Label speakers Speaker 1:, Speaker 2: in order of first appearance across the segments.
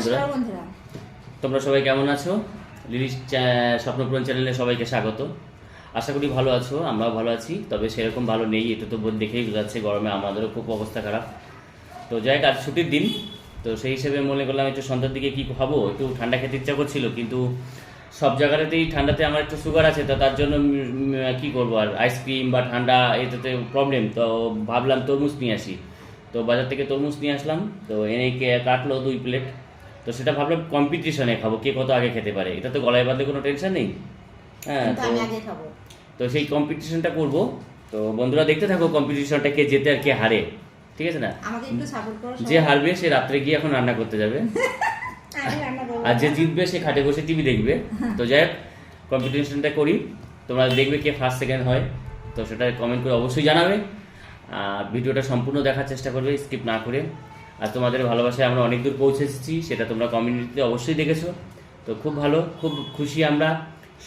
Speaker 1: বন্ধুরা। তোমরা সবাই কেমন আছো? লিলিশ স্বপ্নপূরণ চ্যানেলে সবাইকে স্বাগত। আশা করি ভালো আছো আমরাও ভালো আছি তবে সেরকম ভালো নেই এটা তো দেখেই বোঝা যাচ্ছে গরমে আমাদেরও খুব অবস্থা খারাপ। তো যাই হোক আজ ছুটির দিন তো সেই হিসেবে মনে করলাম একটু সন্ধ্যার দিকে কি খাব একটু ঠান্ডা খেতে ইচ্ছা করছিল কিন্তু সব জায়গাতেই ঠান্ডাতে আমার একটু সুগার আছে তো তার জন্য কি করব আর আইসক্রিম বা ঠান্ডা এটাতে প্রবলেম তো ভাবলাম তরমুজ নিয়ে আসি। তো বাজার থেকে তরমুজ নিয়ে আসলাম তো এনে কাটলো দুই প্লেট তো সেটা ভাবলাম কম্পিটিশনে খাব কে কত আগে খেতে পারে? এটা তো গলায় বাঁধলে কোনো টেনশন নেই। হ্যাঁ তো তো সেই কম্পিটিশনটা করব। তো বন্ধুরা দেখতে থাকো কম্পিটিশনটা কে জেতে আর কে হারে ঠিক আছে না? যে হারবে সে রাত্রে গিয়ে এখন রান্না করতে যাবে। আর যে জিতবে সে খাটে বসে টিভি দেখবে। তো যাই হোক কম্পিটিশনটা করি। তোমরা দেখবে কে ফার্স্ট সেকেন্ড হয়। তো সেটা কমেন্ট করে অবশ্যই জানাবে। আর ভিডিওটা সম্পূর্ণ দেখার চেষ্টা করবে স্কিপ না করে। আর তোমাদের ভালোবাসায় আমরা অনেক দূর পৌঁছে এসেছি সেটা তোমরা কমিউনিটিতে অবশ্যই দেখেছ। তো খুব ভালো খুব খুশি আমরা।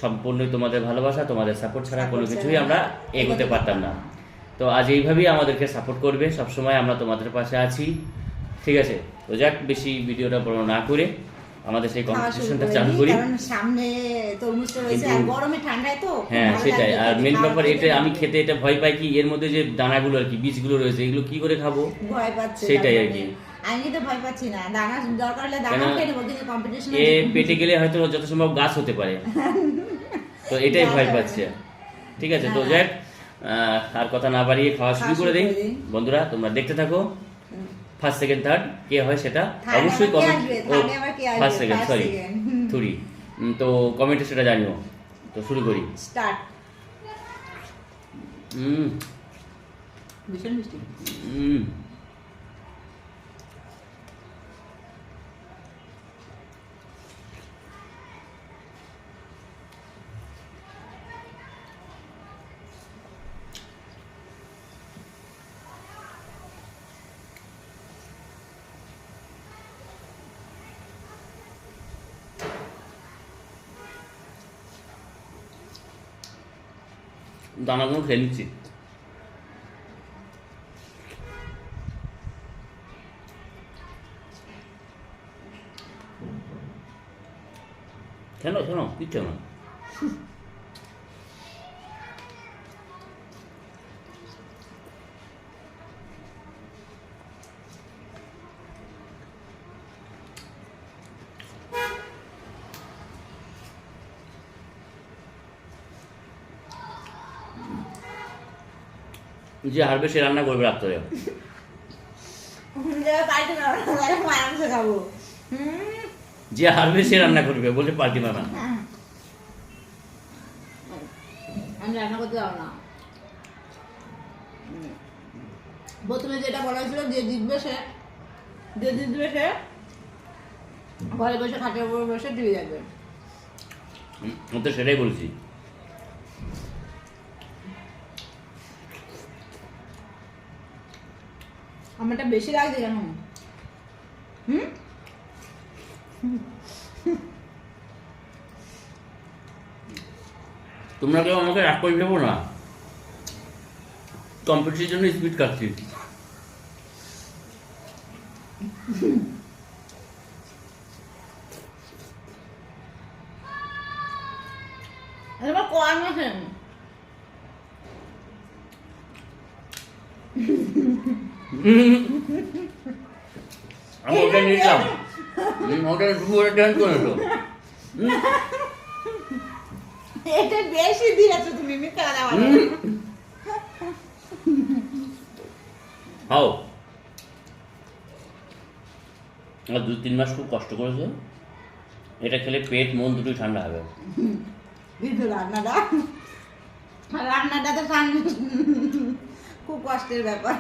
Speaker 1: সম্পূর্ণই তোমাদের ভালোবাসা তোমাদের সাপোর্ট ছাড়া কোনো কিছুই আমরা
Speaker 2: এগোতে
Speaker 1: পারতাম না। তো আজ এইভাবেই আমাদেরকে সাপোর্ট করবে। সবসময় আমরা তোমাদের পাশে আছি। ঠিক আছে তো যাক বেশি ভিডিওটা বড় না করে আমাদের সেই কম্পিটিশনটা চালু করি।
Speaker 2: সামনে তরমুজটা আর গরমে ঠান্ডায় তো
Speaker 1: হ্যাঁ সেটাই। আর মেন ব্যাপার এটা আমি খেতে এটা ভয় পাই কি এর মধ্যে যে দানাগুলো আর কি বীজগুলো রয়েছে এগুলো কি করে খাব?
Speaker 2: ভয় পাচ্ছে
Speaker 1: সেটাই আর কি।
Speaker 2: আমি ভয় পাচ্ছি না দানা দরকার হলে দানা খেয়ে নেব কিন্তু কম্পিটিশনে
Speaker 1: এ পেটে গেলে হয়তো যত সম্ভব গাছ হতে পারে। তো এটাই ভয় পাচ্ছে। ঠিক আছে তো
Speaker 2: হ্যাঁ।
Speaker 1: যাক আর কথা না বাড়িয়ে খাওয়া শুরু করে
Speaker 2: শুরু করে দিই।
Speaker 1: বন্ধুরা তোমরা দেখতে থাকো। ফার্স্ট সেকেন্ড থার্ড কে হয় সেটা অবশ্যই comment? First second sorry
Speaker 2: three.
Speaker 1: থুরি তো কমেন্টে সেটা জানিও। তো শুরু করি।
Speaker 2: স্টার্ট
Speaker 1: হুম
Speaker 2: ভীষণ মিষ্টি।
Speaker 1: হুম দানাগুলো খেয়ে নিচ্ছি কেন কেন কিচ্ছু না যে হারবে সে রান্না করবে রাত্রে। যে হারবে সে রান্না করবে বলে পার্টি মারা।
Speaker 2: আমি রান্না করতে যাব না। প্রথমে যেটা বলা হয়েছিল যে জিতবে সে যে জিতবে সে ঘরে বসে খাটের উপর বসে টিভি দেখবে।
Speaker 1: আমি তো সেটাই বলছি।
Speaker 2: আমারটা বেশি লাগছে কেন? হুম?
Speaker 1: তোমরা কেউ আমাকে করে দেবো না। কম্পিটিশনের জন্য স্পিড কাটছি। আমি ওটা নিলাম ওটা ওটা ড্যান্স করে তো
Speaker 2: এটা বেশি দিয়েছ তুমি মিথ্যা কথা বলো।
Speaker 1: হাও। আর দু তিন মাস খুব কষ্ট করেছে। এটা খেলে পেট মন দুটোই ঠান্ডা হবে।
Speaker 2: কিন্তু রান্নাটা। রান্নাটা তো ঠান্ডা। খুব কষ্টের ব্যাপার।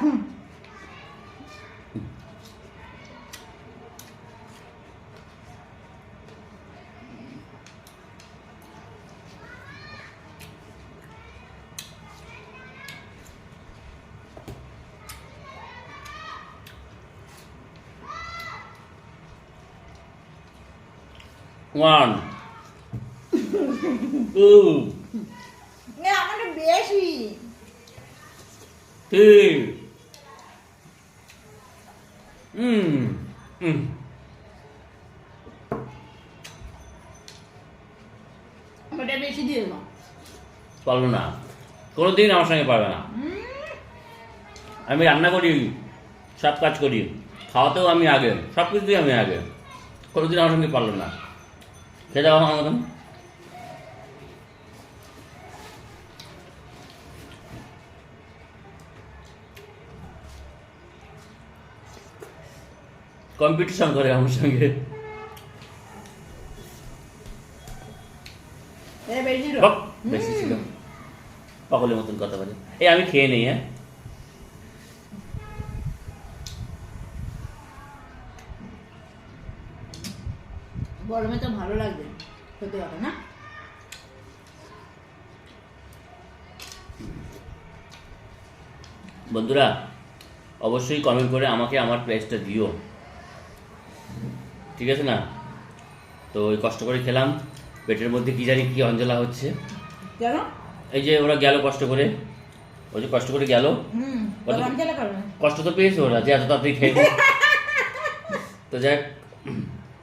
Speaker 1: ওয়ান টু
Speaker 2: বেশি। hmm, hmm.
Speaker 1: পারল না। কোনোদিন আমার সঙ্গে পারবে না। আমি রান্না করি সব কাজ করি। খাওয়াতেও আমি আগে সব কিছুতেই আমি আগে। কোনোদিন আমার সঙ্গে পারল না। খেতে দাও আমার মতন। কম্পিটিশন করে আমার সঙ্গে।
Speaker 2: বেশি
Speaker 1: ছিল। পাগলের মতন কথা বলে। এই আমি খেয়ে নেই হ্যাঁ?
Speaker 2: গরমে তো ভালো লাগবে খেতে হবে না?
Speaker 1: বন্ধুরা অবশ্যই কমেন্ট করে আমাকে আমার প্রাইসটা দিও। ঠিক আছে না? তো ওই কষ্ট করে খেলাম। পেটের মধ্যে কি জানি কি অঞ্জলা হচ্ছে।
Speaker 2: কেন?
Speaker 1: এই যে ওরা গেল কষ্ট করে। ওই যে কষ্ট করে গেল। কষ্ট তো পেয়েছে ওরা যে এত তাড়াতাড়ি খেয়ে তো যাক।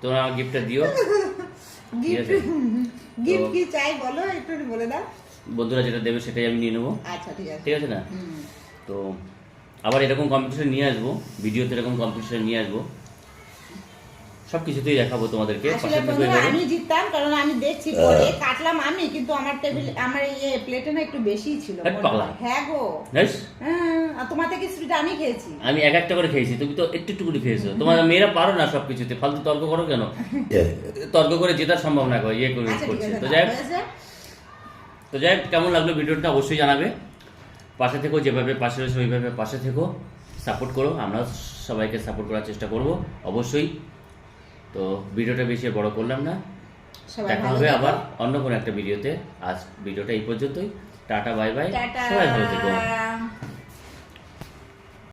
Speaker 1: তোমরা আমার গিফটটা দিও।
Speaker 2: গিফট কি চাই বলো? একটু বলে দাও।
Speaker 1: বন্ধুরা যেটা দেবে সেটাই আমি নিয়ে নেব।
Speaker 2: আচ্ছা ঠিক আছে।
Speaker 1: ঠিক আছে না? তো আবার এরকম কম্পিটিশন নিয়ে আসব। ভিডিওতে এরকম কম্পিটিশন নিয়ে আসব। সব কিছুতেই দেখাবো তোমাদেরকে।
Speaker 2: আমি জিততাম কারণ আমি দেখছি পরে কাটলাম আমি কিন্তু আমার টেবিল আমার ইয়ে প্লেটে না একটু বেশি ছিল
Speaker 1: পাগলা।
Speaker 2: হ্যাঁ গো। হ্যাঁ, তোমার থেকে স্পিড আমি খেয়েছি।
Speaker 1: আমি এক একটা করে খেয়েছি তুমি তো একটু একটু করে খেয়েছো। তোমার মেয়েরা পারো না সব কিছুতে ফালতু তর্ক করো কেন? তর্ক করে জেতার সম্ভব না করে ইয়ে করে
Speaker 2: আচ্ছা
Speaker 1: করছে। তো যাই? তো যাই কেমন লাগল ভিডিওটা অবশ্যই জানাবে। পাশে থেকো যেভাবে পাশে রয়েছে ওইভাবে পাশে থেকো। সাপোর্ট করো আমরা সবাইকে সাপোর্ট করার চেষ্টা করব অবশ্যই। তো ভিডিওটা বেশি বড় করলাম না। দেখা হবে আবার অন্য কোনো একটা ভিডিওতে। আজ ভিডিওটা এই পর্যন্তই। Tata bye bye. সবাই ভালো থেকো।